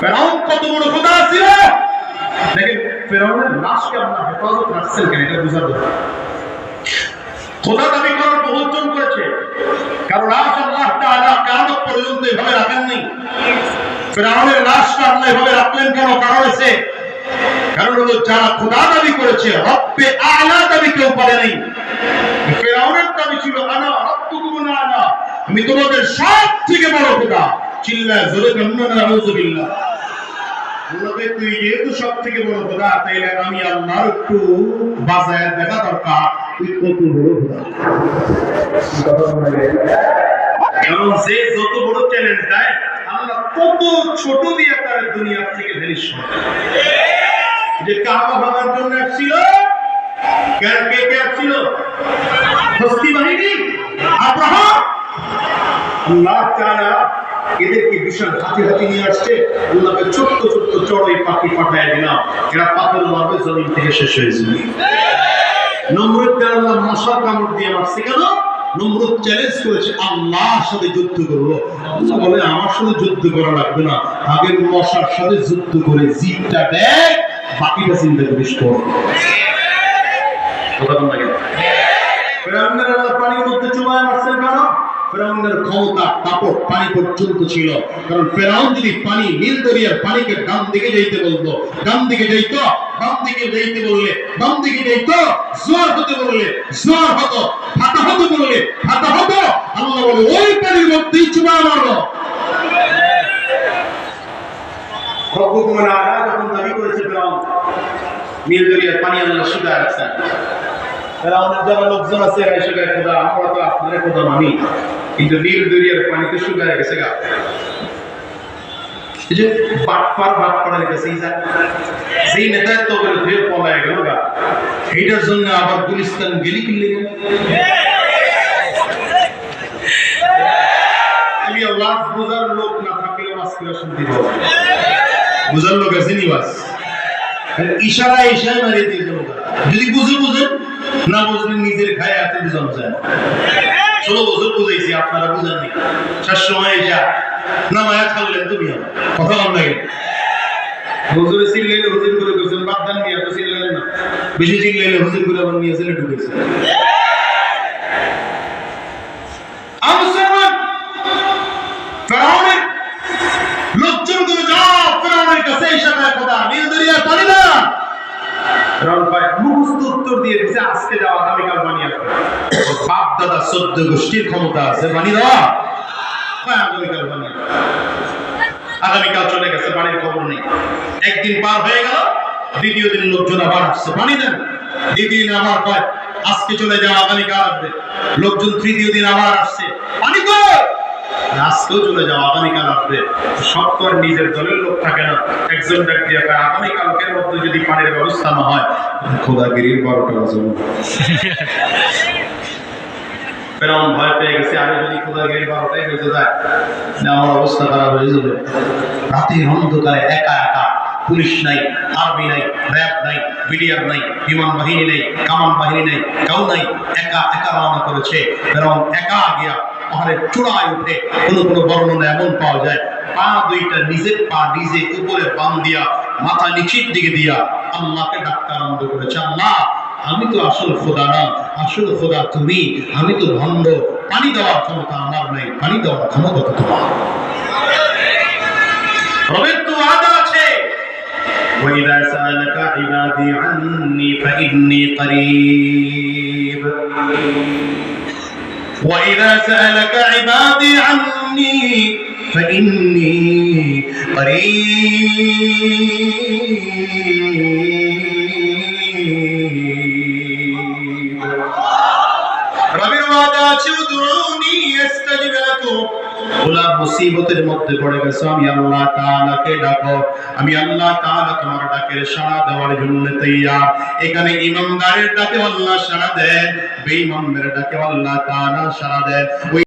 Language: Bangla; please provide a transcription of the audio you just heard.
ফেরাউন কত বড় খোদা ছিল? দেখেন, ফেরাউনের লাশকে হেফাজত রাখছেন কেন এটা খোদা দাবি করার বহুজন করেছে। কারণ লাশ আল্লাহ তাআলা পর্যন্ত এভাবে ফেরাউনের আল্লাহ এভাবে রাখলেন কেন? কারণ আছে কারণ হলো যারা খোদা দাবি করেছে, রব্বে আলা দাবি কেউ নাই। ফেরাউনের দাবি ছিল, আনা রব্বুকুম আমি তোমাদের সব থেকে বড় খোদা। চিল্লায় জোরে কান্না তুই যেহেতু সব থেকে বড় খোদা, তাইলে আমি আল্লাহর একটু বাজায় দেখা দরকার। তুই কত বড় কারণ যে যত বড় চ্যালেঞ্জ দেয়, আল্লাহ কত ছোট দিয়ে তার দুনিয়া থেকে জিনিস যে কাবা ভাঙার জন্য আসছিল কে কে আসছিল? হস্তি বাহিনী? আব্রাহাম? আল্লাহ তাআলা এদেরকে বিশাল হাতি হাতি নিয়ে আসছে। আল্লাহকে ছোট্ট ছোট্ট চড়াই পাখি পাঠায় দিলাম। এরা পাথর মারবে, জমিন থেকে শেষ হয়ে যাবে। আল্লাহ কামড় দিয়ে চ্যালেঞ্জ করেছে, আল্লাহর সাথে যুদ্ধ করব। বলে, আমার সাথে যুদ্ধ করা লাগবে না। আগে মশার সাথে যুদ্ধ করে জিতটা দেখ, বাকিটা চিন্তা করিস কর। আল্লাহ পানির মধ্যে চুবায় মারছেন কেন? ফেরাউনের ক্ষমতা তাপক পানি পর্যন্ত ছিল। কারণ ফেরাউন যদি পানি, নীল দরিয়ার পানিকে ডান দিকে যাইতে বলতো ডান দিকে যাইতো, বাম দিকে যাইতে বললে, বাম দিকে যাইতো, জোয়ার হতে বললে, জোয়ার হতো ফাটা হতে বললে ফাটা হতো, আল্লাহ বলে, ওই পানির মধ্যেই চুবা মারলো যখন আমরা তো আপনার খোদা মানি। কিন্তু নীল দরিয়ার পানিতে শুকায় গেছে গা। এই যে বাটপার বাটপাড়ার কাছে এই যা যেই নেতায় তো বলে ধুয়ে পলায় গেল গা। এইটার জন্য আবার গুলিস্তান গেলি কিনলে গেল আমি আওয়াজ বোঝার লোক না থাকলেও আজকে শুনতে পাবো বুঝার লোক আছে নিবাস। ইশারা ইশারা মারিয়ে দিয়ে যদি বুঝে বুঝেন না বুঝলে নিজের খায় হাতে যায় না। ষোলো বছর বুঝাইছি, আপনারা বুঝেননি। শেষ সময় যা না মায়া ছাড়লেন তুমি আমার। কথা বল লাগে হুজুরে চিল্লাইলে হুজুর করে গেছেন বাদ দেন নিয়ে তো না। বেশি চিল্লাইলে হুজুর করে আবার নিয়ে ছেলে ঢুকেছে মুসলমান ফেরাউনের লোকজনগুলো যাও ফেরাউনের কাছে হিসাবে খোদা নীল দরিয়ার পানি না ফেরাউন ভাই মুখস্থ উত্তর দিয়ে দিছে, আজকে যাও আগামীকাল বানিয়ে আসবে বাপ দাদা চোদ্দ গোষ্ঠীর ক্ষমতা আছে, বানিয়ে দেওয়া আগামীকাল বানিয়ে আগামীকাল চলে গেছে, বাড়ির খবর নেই। একদিন পার হয়ে গেল, দ্বিতীয় দিন লোকজন আবার আসছে পানি দেন। দ্বিতীয় দিন আবার কয়, আজকে চলে যাও আগামীকাল আসবে। লোকজন তৃতীয় দিন আবার আসছে। আজকেও চলে যাও, আগামীকাল আসবে সব তো নিজের দলের লোক থাকে না। একজন ব্যক্তি একা আগামীকালকের মধ্যে যদি পানির ব্যবস্থা না হয়, খোদাগিরির বারোটা বাজবে বিমান বাহিনী নেই, কামান বাহিনী নেই, কেউ নাই, একা একা রওনা করেছে। এবং একা গিয়া পাহাড়ের চূড়ায় উঠে কোনো কোনো বর্ণনা এমন পাওয়া যায় পা দুইটা নিজের পা নিজে উপরে বাম দিয়া মাথা নিচের দিকে দিয়া আল্লাহকে ডাকতে আরম্ভ করেছে আল্লাহ আমি তো আসল খোদা না আসল খোদা তুমি আমি তো ভণ্ড পানি দেওয়ার ক্ষমতা আমার নাই পানি দেওয়ার ক্ষমতা তো তোমার রবের তো ওয়াদা আছে وإذا سألك عبادي عني فإني قريب وإذا سألك عبادي عني فإني قريب. আমি আল্লাহ তাআলাকে ডাকো। সাড়া দেওয়ার জন্য তৈয়ার। এখানে ইমানদারের ডাকে আল্লাহ সাড়া দেয় বেঈমানদের ডাকে আল্লাহ তাআলা সাড়া দেয়